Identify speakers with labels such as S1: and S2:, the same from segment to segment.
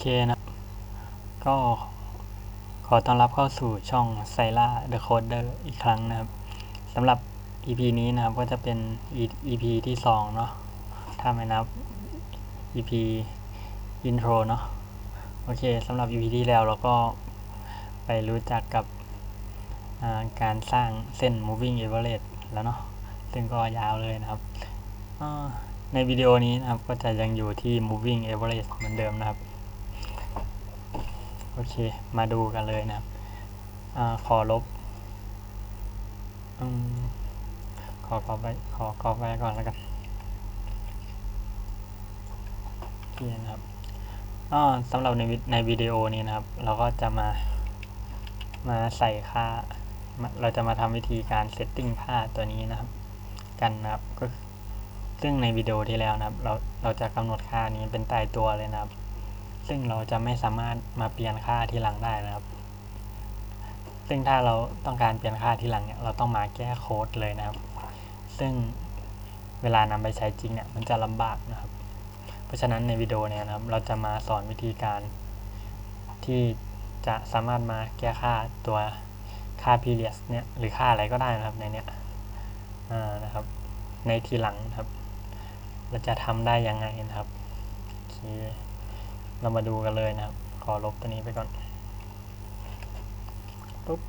S1: เคนะ ก็ขอต้อนรับเข้าสู่ช่อง s y l a The Coder อีกครั้งนะครับสำหรับ EP นี้นะครับก็จะเป็น EP ที่2เนาะถ้าไม่นับ EP intro เนาะโอเคสำหรับ EP ที่แล้วเราก็ไปรู้จักกับการสร้างเส้น moving average แล้วเนาะซึ่งก็ยาวเลยนะครับ ในวิดีโอนี้นะครับก็จะยังอยู่ที่ moving average เหมือนเดิมนะครับ อเค มาดูกันเลยนะครับอขอลบอขอกรอบไว้ขอกรอบไว้ก่อนแล้วกันโอเคนะครับสำหรับในในวิดีโอนี้นะครับ เราก็จะมามาใส่ค่า เราจะมาทำวิธีการเซตติ้งค่าตัวนี้นะครับ กันนะครับก็ซึ่งในวิดีโอที่แล้วนะครับ เราเราจะกำหนดค่านี้เป็นตายตัวเลยนะครับ ซึ่งเราจะไม่สามารถมาเปลี่ยนค่าทีหลังได้นะครับ ซึ่งถ้าเราต้องการเปลี่ยนค่าทีหลังเนี่ยเราต้องมาแก้โค้ดเลยนะครับ ซึ่งเวลานำไปใช้จริงเนี่ยมันจะลำบากนะครับ เพราะฉะนั้นในวิดีโอเนี่ยนะครับ เราจะมาสอนวิธีการที่จะสามารถมาแก้ค่าตัวค่า period เนี่ยหรือค่าอะไรก็ได้นะครับในเนี้ยนะครับ ในทีหลังนะครับ เราจะทำได้ยังไงนะครับโอเค เรามาดูกันเลยนะครับ ขอลบตัวนี้ไปก่อนปุ๊บ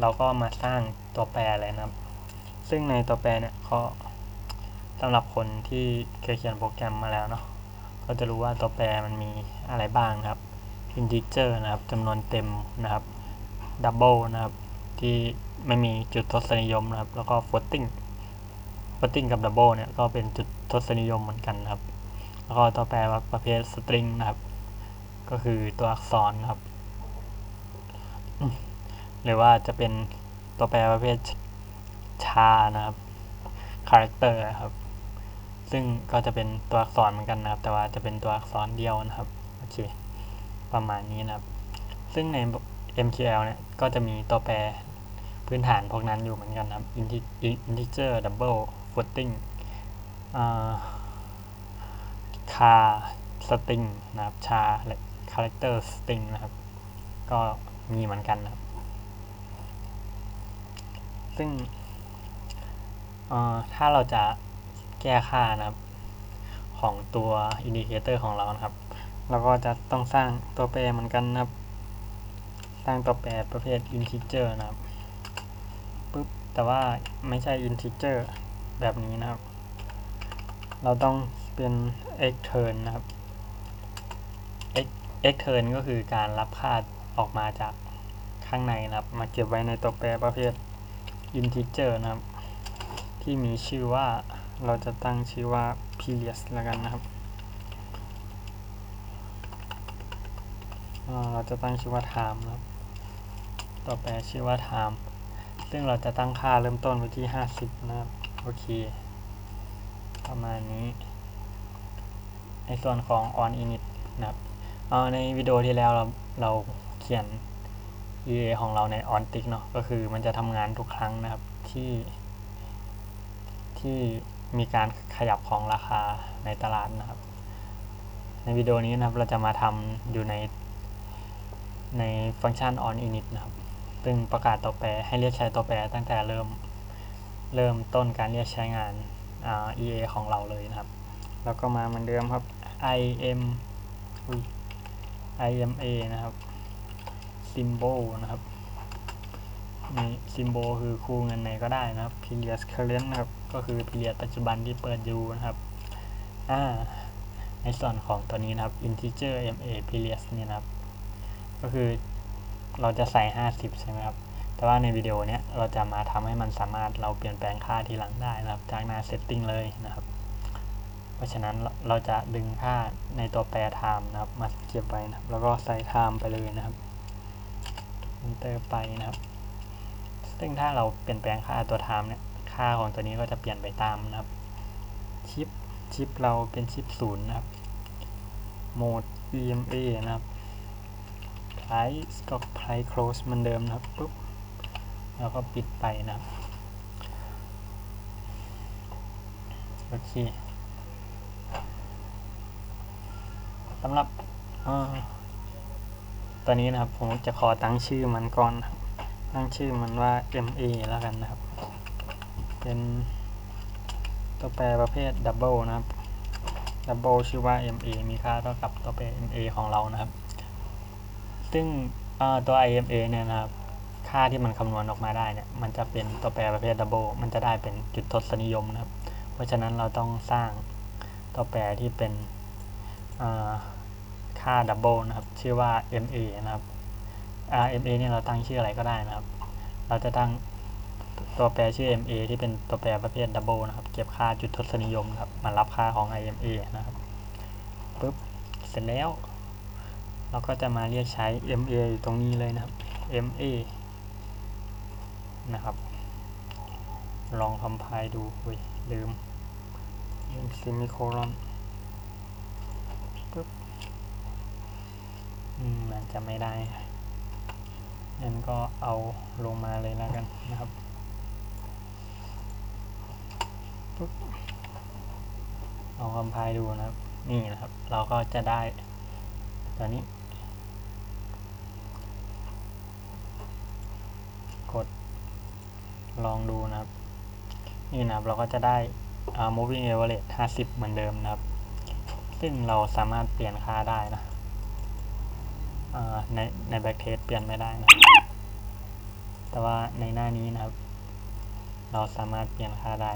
S1: เราก็มาสร้างตัวแปรเลยนะครับ ซึ่งในตัวแปรเนี่ยก็สำหรับคนที่เคยเขียนโปรแกรมมาแล้วเนาะก็จะรู้ว่าตัวแปรมันมีอะไรบ้างนะครับ integer นะครับจำนวนเต็มนะครับ double นะครับ ที่ไม่มีจุดทศนิยมนะครับ แล้วก็ floating floating กับ double เนี่ยก็เป็นจุดทศนิยมเหมือนกันนะครับ แล้วก็ตัวแปรประเภท string นะครับ ก็คือตัวอักษรนะครับ หรือว่าจะเป็นตัวแปรประเภทชานะครับ character ครับ ซึ่งก็จะเป็นตัวอักษรเหมือนกันนะครับ แต่ว่าจะเป็นตัวอักษรเดียวนะครับโอเคประมาณนี้นะครับ ซึ่งใน MQL เนี่ยก็จะมีตัวแปรพื้นฐานพวกนั้นอยู่เหมือนกันครับ integer double floating char string นะครับ char character string นะครับ ก็มีเหมือนกันนะครับ ซึ่งถ้าเราจะแก้ค่านะครับ ของตัวอินดิเคเตอร์ของเรานะครับ เราก็จะต้องสร้างตัวแปรเหมือนกันนะครับ สร้างตัวแปรประเภท integer นะครับปุ๊บแต่ว่าไม่ใช่ integer แบบนี้นะครับ เราต้องเป็น x turn นะครับ x x turn ก็คือการรับค่าออกมาจากข้างในนะครับ มาเก็บไว้ในตัวแปรประเภท integer นะครับ ที่มีชื่อว่าเราจะตั้งชื่อว่า period แล้วกันนะครับ เราจะตั้งชื่อว่า time นะครับ ต่อไปชื่อว่า time ซึ่งเราจะตั้งค่าเริ่มต้นไว้ที่ 50 นะครับ โอเค ประมาณนี้ ในส่วนของ on init นะครับในวิดีโอที่แล้วเราเราเขียน EA ของเราใน on tick เนาะก็คือมันจะทำงานทุกครั้งนะครับที่ ที่มีการขยับของราคาในตลาดนะครับ ในวิดีโอนี้นะครับเราจะมาทำอยู่ใน ในฟังก์ชัน on init นะครับ ซึ่งประกาศตัวแปรให้เรียกใช้ตัวแปรตั้งแต่เริ่ม เริ่มต้นการเรียกใช้งาน EA ของเราเลยนะครับ แล้วก็มาเหมือนเดิมครับ im ima นะครับ symbol นะครับนี่ symbol คือคู่เงินไหนก็ได้นะครับ period current นะครับ ก็คือ period ปัจจุบันที่เปิดอยู่นะครับอ่าในส่วนของตัวนี้นะครับ integer ma period เนี่ยนะครับ ก็คือเราจะใส่ 50 ใช่ไหมครับ แต่ว่าในวิดีโอเนี้ยเราจะมาทำให้มันสามารถเราเปลี่ยนแปลงค่าทีหลังได้นะครับ จากหน้า setting เลยนะครับ เพราะฉะนั้นเราจะดึงค่าในตัวแปร time นะครับ มาเก็บไว้นะครับ แล้วก็ใส่ time ไปเลยนะครับ enter ไปนะครับ ซึ่งถ้าเราเปลี่ยนแปลงค่าตัว time เนี่ย ค่าของตัวนี้ก็จะเปลี่ยนไปตามนะครับ ชิป ชิปเราเป็นชิปศูนย์นะครับ โหมด EMA นะครับ price ก็ price close เหมือนเดิมนะครับปุ๊บ แล้วก็ปิดไปนะครับโอเคสำหรับอตอนนี้นะครับ ผมจะขอตั้งชื่อมันก่อนตั้งชื่อมันว่า MA แล้วกันนะครับ เป็นตัวแปรประเภท double นะครับ double ชื่อว่า MA มีค่าเท่ากับตัวแปร MA ของเรานะครับ ซึ่งตัว IMA เนี่ยนะครับ ค่าที่มันคำนวณออกมาได้เนี่ยมันจะเป็นตัวแปรประเภท double มันจะได้เป็นจุดทศนิยมนะครับ เพราะฉะนั้นเราต้องสร้างตัวแปรที่เป็นอ่าค่า double นะครับ ชื่อว่า MA นะครับ ma เนี่ยเราตั้งชื่ออะไรก็ได้นะครับ เราจะตั้งตัวแปรชื่อ MA ที่เป็นตัวแปรประเภท double นะครับ เก็บค่าจุดทศนิยมนะครับ มารับค่าของ IMA นะครับปุ๊บ เสร็จแล้ว เราก็จะมาเรียกใช้ MA อยู่ตรงนี้เลยนะครับ MA นะครับ ลองคอมไพล์ดูเว้ยลืมลืมซิมิโคลอนปุ๊บอืมมันจะไม่ได้งั้นก็เอาลงมาเลยแล้วกันนะครับปุ๊บลองคอมไพล์ดูนะครับ นี่นะครับ เราก็จะได้ตัวนี้ กด ลองดูนะครับ นี่นะครับเราก็จะได้ uh, moving average 50 เหมือนเดิมนะครับ ซึ่งเราสามารถเปลี่ยนค่าได้นะในใน backtest เปลี่ยนไม่ได้นะ แต่ว่าในหน้านี้นะครับ เราสามารถเปลี่ยนค่าได้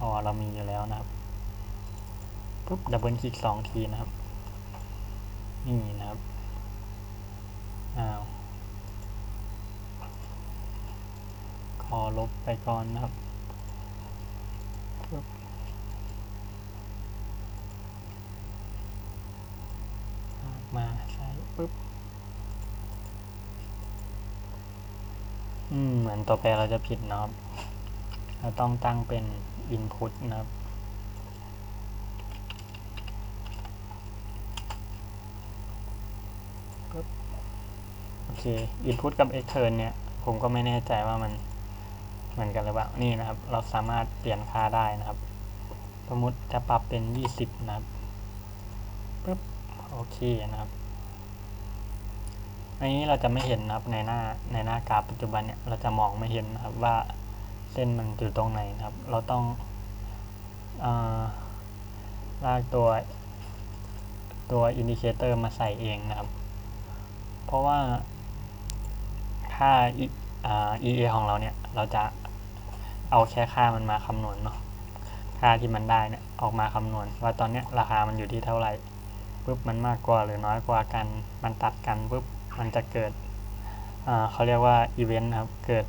S1: อ๋อเรามีอยู่แล้วนะครับปุ๊บดับเบิลคลิกสองทีนะครับ นี่นะครับ อ้าว อลบไปก่อนนะครับมาใส่ปึ๊บอืมเหมือนตัวแปรเราจะผิดนะครับ เราต้องตั้งเป็น input นะครับปึ๊บโอเค input กับ extern เนี่ย ผมก็ไม่แน่ใจว่ามัน เหมือนกันหรือเปล่านี่นะครับ เราสามารถเปลี่ยนค่าได้นะครับ สมมติจะปรับเป็น 20 นะครับปึ๊บโอเคนะครับอันนี้เราจะไม่เห็นนะครับในหน้าในหน้ากราฟปัจจุบันเนี่ยเราจะมองไม่เห็นนะครับว่าเส้นมันอยู่ตรงไหนนะครับ เราต้องอลากตัวตัวอินดิเคเตอร์มาใส่เองนะครับ เพราะว่าค่า EA ของเราเนี่ย เราจะ เอาแค่ค่ามันมาคำนวณเนาะค่าที่มันได้เนี่ยออกมาคำนวณ ว่าตอนเนี้ยราคามันอยู่ที่เท่าไหร่ปุ๊บมันมากกว่าหรือน้อยกว่ากัน มันตัดกันปุ๊บมันจะเกิดเขาเรียกว่าอีเวนต์ครับเกิด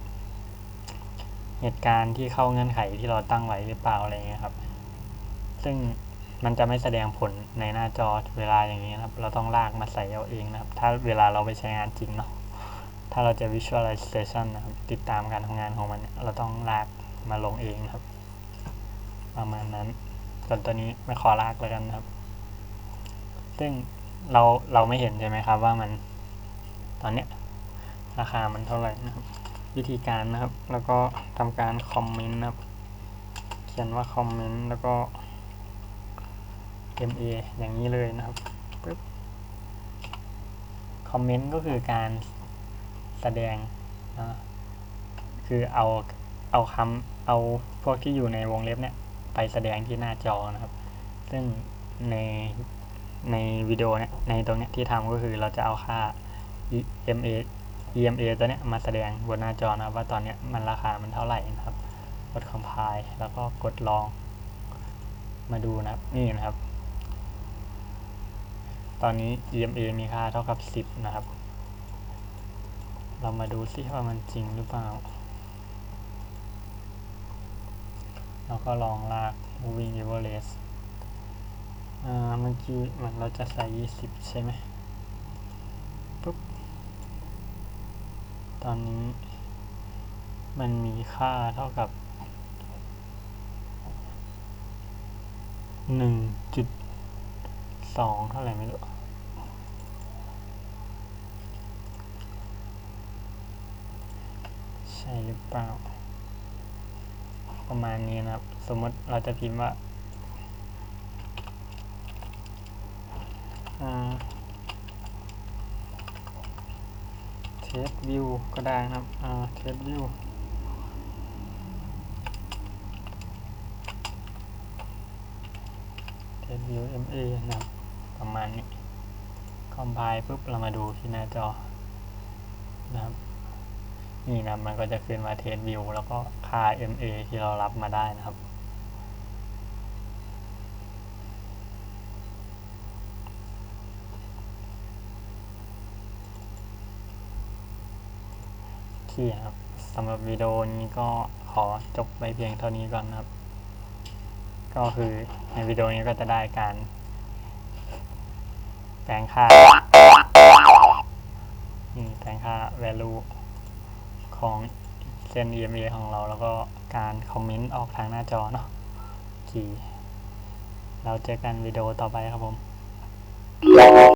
S1: เหตุการณ์ที่เข้าเงื่อนไขที่เราตั้งไว้หรือเปล่าอะไรเงี้ยครับ ซึ่งมันจะไม่แสดงผลในหน้าจอเวลาอย่างนี้นะครับ เราต้องลากมาใส่เอาเองนะครับ ถ้าเวลาเราไปใช้งานจริงเนาะถ้าเราจะ visualization นะครับติดตามการทำงานของมันเนี่ยเราต้องลาก มาลงเองครับ ประมาณนั้น ส่วนตัวนี้ไม่ขอลากแล้วกันครับ ซึ่งเราเราไม่เห็นใช่ไหมครับ ว่ามันตอนเนี้ยราคามันเท่าไหร่นะครับ วิธีการนะครับ แล้วก็ทำการคอมเมนต์นะครับ เขียนว่าคอมเมนต์แล้วก็ MA อย่างนี้เลยนะครับปึ๊บคอมเมนต์ก็คือการแสดงนะคือเอา เอาคำเอาพวกที่อยู่ในวงเล็บเนี่ยไปแสดงที่หน้าจอนะครับ ซึ่งในในวิดีโอเนี่ยในตรงเนี้ยที่ทำก็คือเราจะเอาค่า EMA EMA ตัวเนี้ยมาแสดงบนหน้าจอนะครับว่าตอนเนี้ยมันราคามันเท่าไหร่นะครับกด compile แล้วก็กดลอง มาดูนะครับนี่นะครับ ตอนนี้ EMA มีค่าเท่ากับ 10 นะครับ เรามาดูซิว่ามันจริงหรือเปล่า เราก็ลองลาก moving average อ่าเมื่อกี้เหมือนเราจะใส่ 20 ใช่ไหมปุ๊บ ตอนนี้มันมีค่าเท่ากับหนึ่งจุดสองเท่าไหร่ไม่รู้ใช่หรือเปล่า ประมาณนี้นะครับ สมมติเราจะพิมพ์ว่าเทสวิวก็ได้นะครับเทสวิวเทสวิว MA นะครับ ประมาณนี้คอมไพล์ปุ๊บ เรามาดูที่หน้าจอ นี่นะมันก็จะขึ้นมาเทสวิวแล้วก็ค่า MA ที่เรารับมาได้นะครับโอเครับสำหรับวิดีโอนี้ก็ขอจบไปเพียงเท่านี้ก่อนนะครับ ก็คือในวิดีโอนี้ก็จะได้การแปลงค่านี่แปลงค่า value ของเส้น EMA ของเรา แล้วก็การคอมเมนต์ออกทางหน้าจอเนาะโอเคเราเจอกันวิดีโอต่อไปครับผม